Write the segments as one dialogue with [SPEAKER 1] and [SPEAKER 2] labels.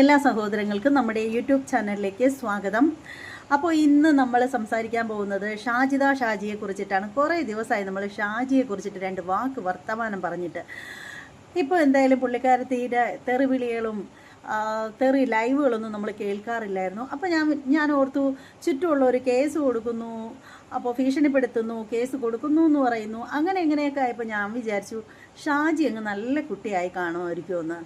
[SPEAKER 1] എല്ലാ സഹോദരങ്ങൾക്കും നമ്മുടെ യൂട്യൂബ് ചാനലിലേക്ക് സ്വാഗതം. അപ്പോൾ ഇന്ന് നമ്മൾ സംസാരിക്കാൻ പോകുന്നത് ഷാജിദ ഷാജിയെ കുറിച്ചിട്ടാണ്. കുറേ ദിവസമായി നമ്മൾ ഷാജിയെ കുറിച്ചിട്ട് രണ്ട് വാക്ക് വർത്തമാനം പറഞ്ഞിട്ട്. ഇപ്പോൾ എന്തായാലും പുള്ളിക്കാരത്തിയുടെ തെറിവിളികളും തെറി ലൈവുകളൊന്നും നമ്മൾ കേൾക്കാറില്ലായിരുന്നു. അപ്പോൾ ഞാൻ ഞാൻ ഓർത്തു ചുറ്റുമുള്ളവർ കേസ് കൊടുക്കുന്നു അപ്പോൾ ഭീഷണിപ്പെടുത്തുന്നു കേസ് കൊടുക്കുന്നു എന്ന് പറയുന്നു. അങ്ങനെ എങ്ങനെയൊക്കെ ആയപ്പോൾ ഞാൻ വിചാരിച്ചു ഷാജി അങ്ങ് നല്ല കുട്ടിയായി കാണുമായിരിക്കുമെന്ന്.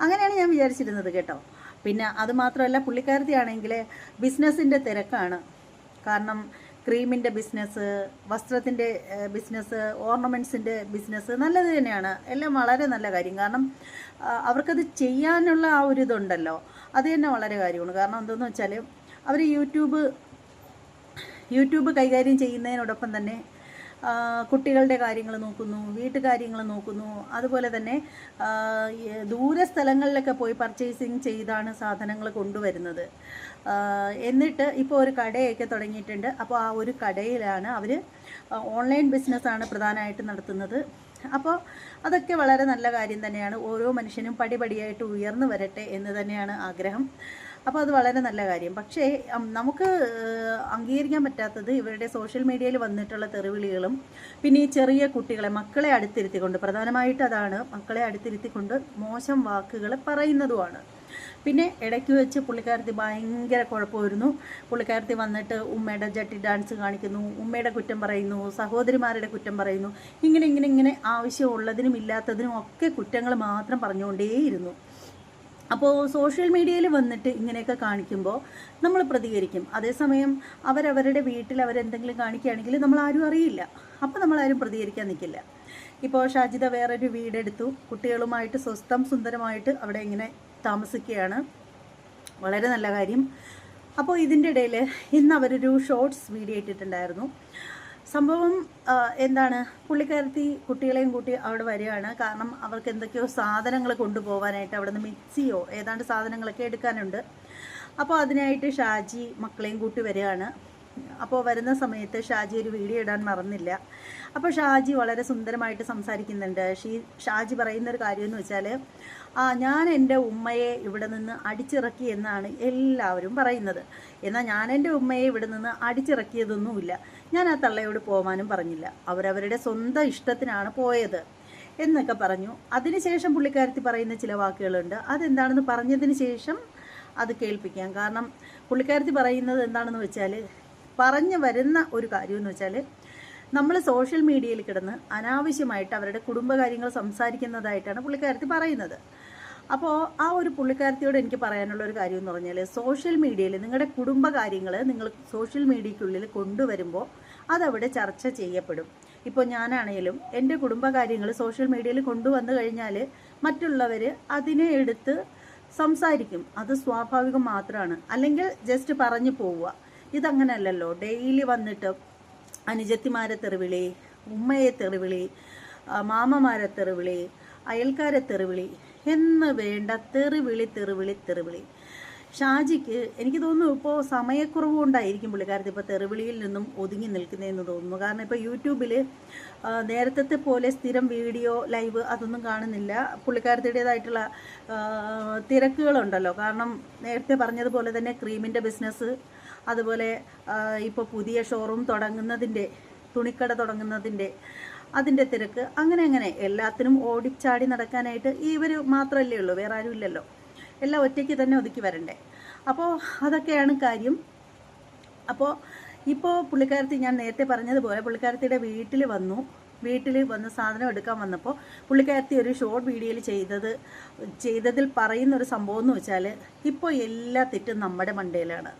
[SPEAKER 1] അങ്ങനെയാണ് ഞാൻ വിചാരിച്ചിരുന്നത് കേട്ടോ. പിന്നെ അതുമാത്രമല്ല പുള്ളിക്കാരത്തിയാണെങ്കിൽ ബിസിനസ്സിന്റെ തിരക്കാണ്. കാരണം ക്രീമിന്റെ ബിസിനസ് വസ്ത്രത്തിന്റെ ബിസിനസ് ഓർണമെന്റ്സിന്റെ ബിസിനസ് നല്ലത് തന്നെയാണ്. എല്ലാം വളരെ നല്ല കാര്യം. കാരണം അവർക്കത് ചെയ്യാനുള്ള ആ ഒരു ഇതുണ്ടല്ലോ. അത് തന്നെ വളരെ കാര്യമാണ്. കാരണം എന്തെന്ന് വെച്ചാൽ അവർ യൂട്യൂബ് യൂട്യൂബ് കൈകാര്യം ചെയ്യുന്നതിനോടൊപ്പം തന്നെ കുട്ടികളുടെ കാര്യങ്ങൾ നോക്കുന്നു വീട്ടുകാര്യങ്ങൾ നോക്കുന്നു. അതുപോലെ തന്നെ ദൂരെ സ്ഥലങ്ങളിലൊക്കെ പോയി പർച്ചേസിങ് ചെയ്താണ് സാധനങ്ങൾ കൊണ്ടുവരുന്നത്. എന്നിട്ട് ഇപ്പോൾ ഒരു കടയൊക്കെ തുടങ്ങിയിട്ടുണ്ട്. അപ്പോൾ ആ ഒരു കടയിലാണ് അവർ ഓൺലൈൻ ബിസിനസ്സാണ് പ്രധാനമായിട്ട് നടത്തുന്നത്. അപ്പോൾ അതൊക്കെ വളരെ നല്ല കാര്യം തന്നെയാണ്. ഓരോ മനുഷ്യനും പടിപടിയായിട്ട് ഉയർന്നു വരട്ടെ എന്ന് തന്നെയാണ് ആഗ്രഹം. അപ്പോൾ അത് വളരെ നല്ല കാര്യം. പക്ഷേ നമുക്ക് അംഗീകരിക്കാൻ പറ്റാത്തത് ഇവരുടെ സോഷ്യൽ മീഡിയയിൽ വന്നിട്ടുള്ള തെറിവിളികളും പിന്നെ ഈ ചെറിയ കുട്ടികളെ മക്കളെ അടുത്തിരുത്തിക്കൊണ്ട് പ്രധാനമായിട്ട് അതാണ് മക്കളെ അടുത്തിരുത്തിക്കൊണ്ട് മോശം വാക്കുകൾ പറയുന്നതുമാണ്. പിന്നെ ഇടയ്ക്ക് വെച്ച് പുള്ളിക്കാരത്തി ഭയങ്കര കുഴപ്പമായിരുന്നു. പുള്ളിക്കാരത്തി വന്നിട്ട് ഉമ്മയുടെ ജട്ടി ഡാൻസ് കാണിക്കുന്നു ഉമ്മയുടെ കുറ്റം പറയുന്നു സഹോദരിമാരുടെ കുറ്റം പറയുന്നു. ഇങ്ങനെ ഇങ്ങനെ ഇങ്ങനെ ആവശ്യമുള്ളതിനും ഇല്ലാത്തതിനും ഒക്കെ കുറ്റങ്ങൾ മാത്രം പറഞ്ഞുകൊണ്ടേയിരുന്നു. അപ്പോൾ സോഷ്യൽ മീഡിയയിൽ വന്നിട്ട് ഇങ്ങനെയൊക്കെ കാണിക്കുമ്പോൾ നമ്മൾ പ്രതികരിക്കും. അതേസമയം അവരവരുടെ വീട്ടിൽ അവരെന്തെങ്കിലും കാണിക്കുകയാണെങ്കിൽ നമ്മൾ ആരും അറിയില്ല. അപ്പോൾ നമ്മളാരും പ്രതികരിക്കാൻ നിൽക്കില്ല. ഇപ്പോൾ ഷാജിദ വേറൊരു വീടെടുത്തു. കുട്ടികളുമായിട്ട് സ്വസ്ഥം സുന്ദരമായിട്ട് അവിടെ ഇങ്ങനെ താമസിക്കുകയാണ്. വളരെ നല്ല കാര്യം. അപ്പോൾ ഇതിന്റെ ഇടയിൽ ഇന്ന് അവരൊരു ഷോർട്സ് വീഡിയോ ഇട്ടിട്ടുണ്ടായിരുന്നു. സംഭവം എന്താണ്? പുള്ളിക്കാരത്തി കുട്ടികളെയും കൂട്ടി അവിടെ വരികയാണ്. കാരണം അവർക്ക് എന്തൊക്കെയോ സാധനങ്ങൾ കൊണ്ടുപോകാനായിട്ട് അവിടെ നിന്ന് മിക്സിയോ ഏതാണ്ട് സാധനങ്ങളൊക്കെ എടുക്കാനുണ്ട്. അപ്പോൾ അതിനായിട്ട് ഷാജി മക്കളെയും കൂട്ടി വരികയാണ്. അപ്പോൾ വരുന്ന സമയത്ത് ഷാജി ഒരു വീഡിയോ ഇടാൻ മറന്നില്ല. അപ്പോൾ ഷാജി വളരെ സുന്ദരമായിട്ട് സംസാരിക്കുന്നുണ്ട്. ഷീ ഷാജി പറയുന്നൊരു കാര്യം എന്ന് വെച്ചാൽ ആ ഞാൻ എന്റെ ഉമ്മയെ ഇവിടെ നിന്ന് അടിച്ചിറക്കി എന്നാണ് എല്ലാവരും പറയുന്നത്. എന്നാൽ ഞാൻ എന്റെ ഉമ്മയെ ഇവിടെ നിന്ന് അടിച്ചിറക്കിയതൊന്നുമില്ല. ഞാൻ ആ തള്ളയോട് പോകാനും പറഞ്ഞില്ല. അവരവരുടെ സ്വന്തം ഇഷ്ടത്തിനാണ് പോയത് എന്നൊക്കെ പറഞ്ഞു. അതിനുശേഷം പുള്ളിക്കാരത്തി പറയുന്ന ചില വാക്കുകളുണ്ട്. അതെന്താണെന്ന് പറഞ്ഞതിന് ശേഷം അത് കേൾപ്പിക്കാം. കാരണം പുള്ളിക്കാരത്തി പറയുന്നത് എന്താണെന്ന് വെച്ചാൽ പറഞ്ഞു വരുന്ന ഒരു കാര്യം എന്ന് വെച്ചാൽ നമ്മൾ സോഷ്യൽ മീഡിയയിൽ കിടന്ന് അനാവശ്യമായിട്ട് അവരുടെ കുടുംബകാര്യങ്ങൾ സംസാരിക്കുന്നതായിട്ടാണ് പുള്ളിക്കാരത്തി പറയുന്നത്. അപ്പോൾ ആ ഒരു പുള്ളിക്കാരത്തിയോട് എനിക്ക് പറയാനുള്ള ഒരു കാര്യം എന്ന് പറഞ്ഞാൽ സോഷ്യൽ മീഡിയയിൽ നിങ്ങളുടെ കുടുംബകാര്യങ്ങൾ നിങ്ങൾ സോഷ്യൽ മീഡിയയ്ക്കുള്ളിൽ കൊണ്ടുവരുമ്പോൾ അതവിടെ ചർച്ച ചെയ്യപ്പെടും. ഇപ്പോൾ ഞാനാണെങ്കിലും എന്റെ കുടുംബകാര്യങ്ങൾ സോഷ്യൽ മീഡിയയിൽ കൊണ്ടുവന്നു കഴിഞ്ഞാൽ മറ്റുള്ളവർ അതിനെ എടുത്ത് സംസാരിക്കും. അത് സ്വാഭാവികം മാത്രമാണ് അല്ലെങ്കിൽ ജസ്റ്റ് പറഞ്ഞു പോവുക. ഇതങ്ങനെയല്ലല്ലോ ഡെയിലി വന്നിട്ട് അനുജത്തിമാരെ തെറിവിളി ഉമ്മയെ തെറിവിളി മാമമാരെ തെറിവിളി അയൽക്കാരെ തെറിവിളി എന്ന് വേണ്ട തെറിവിളി തെറിവിളി തെറിവിളി. ഷാജിക്ക് എനിക്ക് തോന്നുന്നു ഇപ്പോൾ സമയക്കുറവ് കൊണ്ടായിരിക്കും പുള്ളിക്കാരത്തി ഇപ്പോൾ തെറിവിളിയിൽ നിന്നും ഒതുങ്ങി നിൽക്കുന്നതെന്ന് തോന്നുന്നു. കാരണം ഇപ്പോൾ യൂട്യൂബിൽ നേരത്തെ പോലെ സ്ഥിരം വീഡിയോ ലൈവ് അതൊന്നും കാണുന്നില്ല. പുള്ളിക്കാരത്തിയുടേതായിട്ടുള്ള തിരക്കുകളുണ്ടല്ലോ. കാരണം നേരത്തെ പറഞ്ഞതുപോലെ തന്നെ ക്രീമിന്റെ ബിസിനസ് അതുപോലെ ഇപ്പോൾ പുതിയ ഷോറൂം തുടങ്ങുന്നതിന്റെ തുണിക്കട തുടങ്ങുന്നതിന്റെ അതിന്റെ തിരക്ക്. അങ്ങനെ അങ്ങനെ. എല്ലാത്തിനും ഓടിച്ചാടി നടക്കാനായിട്ട് ഇവർ മാത്രമല്ലേ ഉള്ളൂ വേറെ ആരും ഇല്ലല്ലോ. എല്ലാം ഒറ്റയ്ക്ക് തന്നെ ഒതുക്കി വരണ്ടേ. അപ്പോൾ അതൊക്കെയാണ് കാര്യം. അപ്പോൾ ഇപ്പോൾ പുള്ളിക്കാരത്തി ഞാൻ നേരത്തെ പറഞ്ഞതുപോലെ പുള്ളിക്കാരത്തിയുടെ വീട്ടിൽ വന്നു. വീട്ടിൽ വന്ന് സാധനം എടുക്കാൻ വന്നപ്പോൾ പുള്ളിക്കാരത്തി ഒരു ഷോർട്ട് വീഡിയോയിൽ ചെയ്തത് ചെയ്തതിൽ പറയുന്ന ഒരു സംഭവം എന്ന് വെച്ചാൽ ഇപ്പോൾ എല്ലാ തെറ്റും നമ്മുടെ മണ്ടയിലാണ്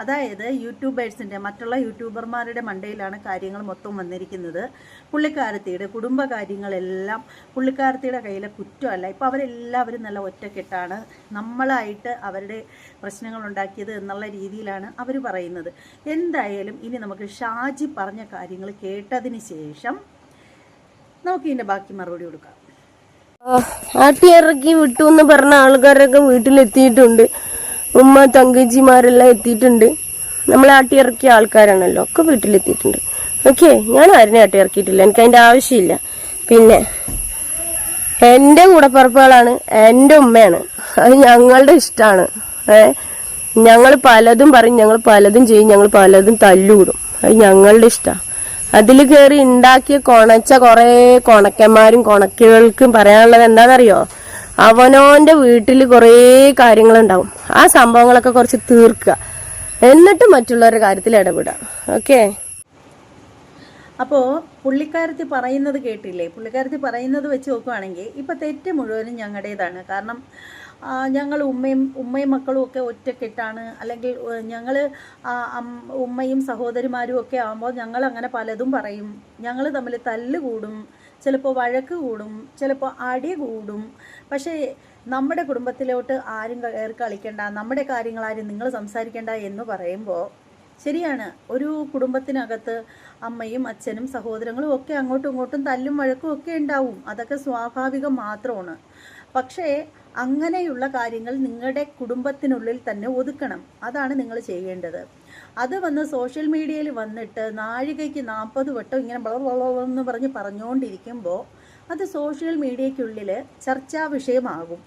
[SPEAKER 1] അതായത് യൂട്യൂബേഴ്സിന്റെ മറ്റുള്ള യൂട്യൂബർമാരുടെ മണ്ടയിലാണ് കാര്യങ്ങൾ മൊത്തം വന്നിരിക്കുന്നത്. പുള്ളിക്കാരത്തിയുടെ കുടുംബകാര്യങ്ങളെല്ലാം പുള്ളിക്കാരത്തിയുടെ കയ്യിലെ കുറ്റമല്ല. ഇപ്പോൾ അവരെല്ലാവരും നല്ല ഒറ്റക്കെട്ടാണ്. നമ്മളായിട്ട് അവരുടെ പ്രശ്നങ്ങൾ ഉണ്ടാക്കിയത് എന്നുള്ള രീതിയിലാണ് അവർ പറയുന്നത്. എന്തായാലും ഇനി നമുക്ക് ഷാജി പറഞ്ഞ കാര്യങ്ങൾ കേട്ടതിന് ശേഷം നമുക്ക് ഇതിന്റെ ബാക്കി മറുപടി കൊടുക്കാം.
[SPEAKER 2] ആട്ടിയിറക്കി വിട്ടു എന്ന് പറഞ്ഞ ആൾക്കാരൊക്കെ വീട്ടിലെത്തിയിട്ടുണ്ട്. ഉമ്മ തങ്കച്ചിമാരെല്ലാം എത്തിയിട്ടുണ്ട്. നമ്മൾ ആട്ടിയിറക്കിയ ആൾക്കാരാണല്ലോ. ഒക്കെ വീട്ടിലെത്തിയിട്ടുണ്ട്. ഓക്കെ ഞാൻ ആരും ആട്ടി ഇറക്കിയിട്ടില്ല എനിക്ക് അതിന്റെ ആവശ്യമില്ല. പിന്നെ എന്റെ കൂടപ്പറപ്പുകളാണ് എന്റെ ഉമ്മയാണ്. അത് ഞങ്ങളുടെ ഇഷ്ടമാണ്. ഏ ഞങ്ങൾ പലതും പറയും ഞങ്ങൾ പലതും ചെയ്യും ഞങ്ങൾ പലതും തല്ലുകൂടും അത് ഞങ്ങളുടെ ഇഷ്ടമാണ് അതിൽ കയറി ഉണ്ടാക്കിയ കൊണച്ച കുറേ കൊണക്കന്മാരും കൊണക്കുകൾക്കും പറയാനുള്ളത് എന്താണെന്നറിയോ? അവനോന്റെ വീട്ടിൽ കുറേ കാര്യങ്ങളുണ്ടാവും. ആ സംഭവങ്ങളൊക്കെ കുറച്ച് തീർക്കുക. എന്നിട്ട് മറ്റുള്ളവരുടെ കാര്യത്തിൽ ഇടപെടുക. ഓക്കെ?
[SPEAKER 1] അപ്പോൾ പുള്ളിക്കാരത്തി പറയുന്നത് കേട്ടില്ലേ? പുള്ളിക്കാരത്തി പറയുന്നത് വെച്ച് നോക്കുവാണെങ്കിൽ ഇപ്പം തെറ്റ് മുഴുവനും ഞങ്ങളുടേതാണ് കാരണം ഞങ്ങൾ ഉമ്മയും ഉമ്മയും മക്കളും ഒക്കെ ഒറ്റക്കെട്ടാണ്. അല്ലെങ്കിൽ ഞങ്ങൾ ഉമ്മയും സഹോദരിമാരും ഒക്കെ ആകുമ്പോൾ ഞങ്ങൾ അങ്ങനെ പലതും പറയും. ഞങ്ങൾ തമ്മിൽ തല്ല് കൂടും. ചിലപ്പോൾ വഴക്ക് കൂടും ചിലപ്പോൾ അടി കൂടും. പക്ഷേ നമ്മുടെ കുടുംബത്തിലോട്ട് ആരും കയറി കളിക്കേണ്ട നമ്മുടെ കാര്യങ്ങൾ ആരും നിങ്ങൾ സംസാരിക്കേണ്ട എന്ന് പറയുമ്പോൾ ശരിയാണ്. ഒരു കുടുംബത്തിനകത്ത് അമ്മയും അച്ഛനും സഹോദരങ്ങളും ഒക്കെ അങ്ങോട്ടും ഇങ്ങോട്ടും തല്ലും വഴക്കും ഒക്കെ ഉണ്ടാവും. അതൊക്കെ സ്വാഭാവികം മാത്രമാണ്. പക്ഷേ അങ്ങനെയുള്ള കാര്യങ്ങൾ നിങ്ങളുടെ കുടുംബത്തിനുള്ളിൽ തന്നെ ഒതുക്കണം. അതാണ് നിങ്ങൾ ചെയ്യേണ്ടത്. അത് വന്ന് സോഷ്യൽ മീഡിയയിൽ വന്നിട്ട് നാഴികയ്ക്ക് നാൽപ്പത് വട്ടം ഇങ്ങനെ വളർന്ന് പറഞ്ഞ് പറഞ്ഞുകൊണ്ടിരിക്കുമ്പോൾ അത് സോഷ്യൽ മീഡിയയ്ക്കുള്ളിൽ ചർച്ചാ വിഷയമാകും.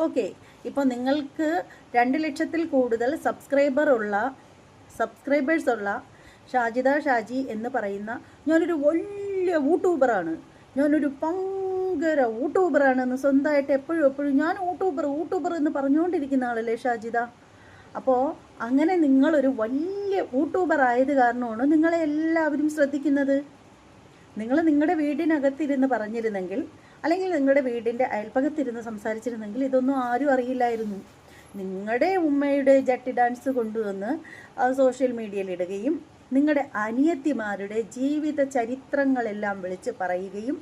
[SPEAKER 1] ഓക്കെ ഇപ്പോൾ നിങ്ങൾക്ക് രണ്ട് ലക്ഷത്തിൽ കൂടുതൽ സബ്സ്ക്രൈബർ ഉള്ള സബ്സ്ക്രൈബേഴ്സ് ഉള്ള ഷാജിദ ഷാജി എന്ന് പറയുന്ന ഞാനൊരു വലിയ യൂട്യൂബറാണ്. ഞാനൊരു ഭയങ്കര യൂട്യൂബറാണെന്ന് സ്വന്തമായിട്ട് എപ്പോഴും എപ്പോഴും ഞാൻ യൂട്യൂബർ യൂട്യൂബർ എന്ന് പറഞ്ഞുകൊണ്ടിരിക്കുന്ന ആളല്ലേ ഷാജിദ? അപ്പോൾ അങ്ങനെ നിങ്ങളൊരു വലിയ യൂട്യൂബർ ആയത് കാരണമാണ് നിങ്ങളെ എല്ലാവരും ശ്രദ്ധിക്കുന്നത്. നിങ്ങൾ നിങ്ങളുടെ വീടിനകത്തിരുന്ന് പറഞ്ഞിരുന്നെങ്കിൽ അല്ലെങ്കിൽ നിങ്ങളുടെ വീടിന്റെ അയൽപ്പകത്തിരുന്ന് സംസാരിച്ചിരുന്നെങ്കിൽ ഇതൊന്നും ആരും അറിയില്ലായിരുന്നു. നിങ്ങളുടെ ഉമ്മയുടെ ജട്ടി ഡാൻസ് കൊണ്ടുവന്ന് സോഷ്യൽ മീഡിയയിൽ ഇടുകയും നിങ്ങളുടെ അനിയത്തിമാരുടെ ജീവിത ചരിത്രങ്ങളെല്ലാം വിളിച്ച് പറയുകയും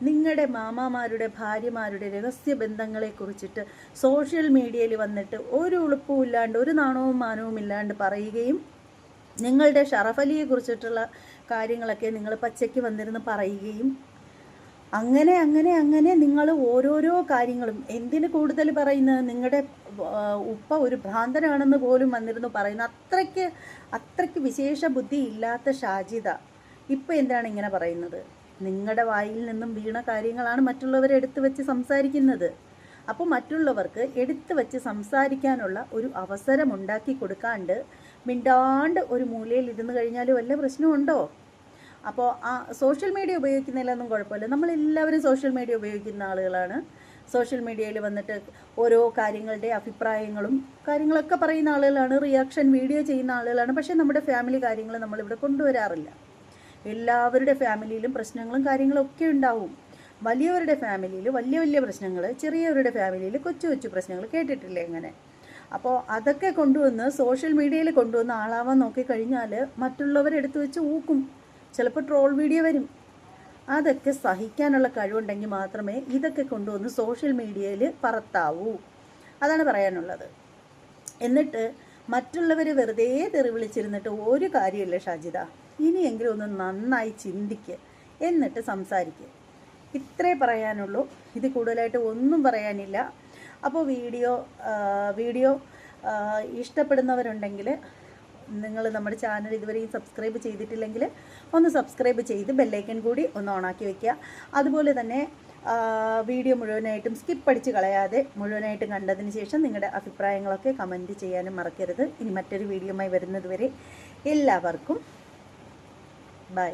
[SPEAKER 1] നിങ്ങളുടെ മാമാമാരുടെ ഭാര്യമാരുടെ രഹസ്യ ബന്ധങ്ങളെക്കുറിച്ചിട്ട് സോഷ്യൽ മീഡിയയിൽ വന്നിട്ട് ഒരു ഉളുപ്പും ഇല്ലാണ്ട് ഒരു നാണവും മാനവും ഇല്ലാണ്ട് പറയുകയും നിങ്ങളുടെ ഷറഫലിയെ കുറിച്ചിട്ടുള്ള കാര്യങ്ങളൊക്കെ നിങ്ങൾ പച്ചയ്ക്ക് വന്നിരുന്ന് പറയുകയും അങ്ങനെ അങ്ങനെ അങ്ങനെ നിങ്ങൾ ഓരോരോ കാര്യങ്ങളും എന്തിന് കൂടുതൽ പറയുന്നത്? നിങ്ങളുടെ ഉപ്പ ഒരു ഭ്രാന്തനാണെന്ന് പോലും വന്നിരുന്നു പറയുന്നു അത്രയ്ക്ക് അത്രയ്ക്ക് വിശേഷ ബുദ്ധി ഇല്ലാത്ത ഷാജിത ഇപ്പം എന്താണ് ഇങ്ങനെ പറയുന്നത്? നിങ്ങളുടെ വായിൽ നിന്നും വീണ കാര്യങ്ങളാണ് മറ്റുള്ളവർ എടുത്തു വെച്ച് സംസാരിക്കുന്നത്. അപ്പോൾ മറ്റുള്ളവർക്ക് എടുത്തു വെച്ച് സംസാരിക്കാനുള്ള ഒരു അവസരം ഉണ്ടാക്കി കൊടുക്കാണ്ട് മിണ്ടാണ്ട് ഒരു മൂലയിൽ ഇരുന്ന് കഴിഞ്ഞാൽ വല്ല പ്രശ്നമുണ്ടോ അപ്പോൾ ആ സോഷ്യൽ മീഡിയ ഉപയോഗിക്കുന്നതിലൊന്നും കുഴപ്പമില്ല. നമ്മളെല്ലാവരും സോഷ്യൽ മീഡിയ ഉപയോഗിക്കുന്ന ആളുകളാണ്. സോഷ്യൽ മീഡിയയിൽ വന്നിട്ട് ഓരോ കാര്യങ്ങളുടെ അഭിപ്രായങ്ങളും കാര്യങ്ങളൊക്കെ പറയുന്ന ആളുകളാണ്. റിയാക്ഷൻ വീഡിയോ ചെയ്യുന്ന ആളുകളാണ്. പക്ഷേ നമ്മുടെ ഫാമിലി കാര്യങ്ങൾ നമ്മളിവിടെ കൊണ്ടുവരാറില്ല. എല്ലാവരുടെ ഫാമിലിയിലും പ്രശ്നങ്ങളും കാര്യങ്ങളും ഒക്കെ ഉണ്ടാവും. വലിയവരുടെ ഫാമിലിയിൽ വലിയ വലിയ പ്രശ്നങ്ങൾ ചെറിയവരുടെ ഫാമിലിയിൽ കൊച്ചു കൊച്ചു പ്രശ്നങ്ങൾ കേട്ടിട്ടില്ലേ അങ്ങനെ അപ്പോൾ അതൊക്കെ കൊണ്ടുവന്ന് സോഷ്യൽ മീഡിയയിൽ കൊണ്ടുവന്ന് ആളാവാൻ നോക്കിക്കഴിഞ്ഞാൽ മറ്റുള്ളവരെടുത്ത് വെച്ച് ഊക്കും. ചിലപ്പോൾ ട്രോൾ വീഡിയോ വരും. അതൊക്കെ സഹിക്കാനുള്ള കഴിവുണ്ടെങ്കിൽ മാത്രമേ ഇതൊക്കെ കൊണ്ടുവന്ന് സോഷ്യൽ മീഡിയയിൽ പറത്താവൂ. അതാണ് പറയാനുള്ളത്. എന്നിട്ട് മറ്റുള്ളവർ വെറുതെ തെറി വിളിച്ചിരുന്നിട്ട് ഒരു കാര്യമില്ല ഷാജിത. ഇനിയെങ്കിലും ഒന്ന് നന്നായി ചിന്തിക്ക്. എന്നിട്ട് സംസാരിക്കുക ഇത്രേ പറയാനുള്ളൂ. ഇത് കൂടുതലായിട്ട് ഒന്നും പറയാനില്ല. അപ്പോൾ വീഡിയോ വീഡിയോ ഇഷ്ടപ്പെടുന്നവരുണ്ടെങ്കിൽ നിങ്ങൾ നമ്മുടെ ചാനൽ ഇതുവരെയും സബ്സ്ക്രൈബ് ചെയ്തിട്ടില്ലെങ്കിൽ ഒന്ന് സബ്സ്ക്രൈബ് ചെയ്ത് ബെല്ലൈക്കൻ കൂടി ഒന്ന് ഓണാക്കി വയ്ക്കുക അതുപോലെ തന്നെ വീഡിയോ മുഴുവനായിട്ടും സ്കിപ്പ് അടിച്ച് കളയാതെ മുഴുവനായിട്ടും കണ്ടതിന് ശേഷം നിങ്ങളുടെ അഭിപ്രായങ്ങളൊക്കെ കമന്റ് ചെയ്യാനും മറക്കരുത്. ഇനി മറ്റൊരു വീഡിയോയുമായി വരുന്നതുവരെ എല്ലാവർക്കും ബൈ.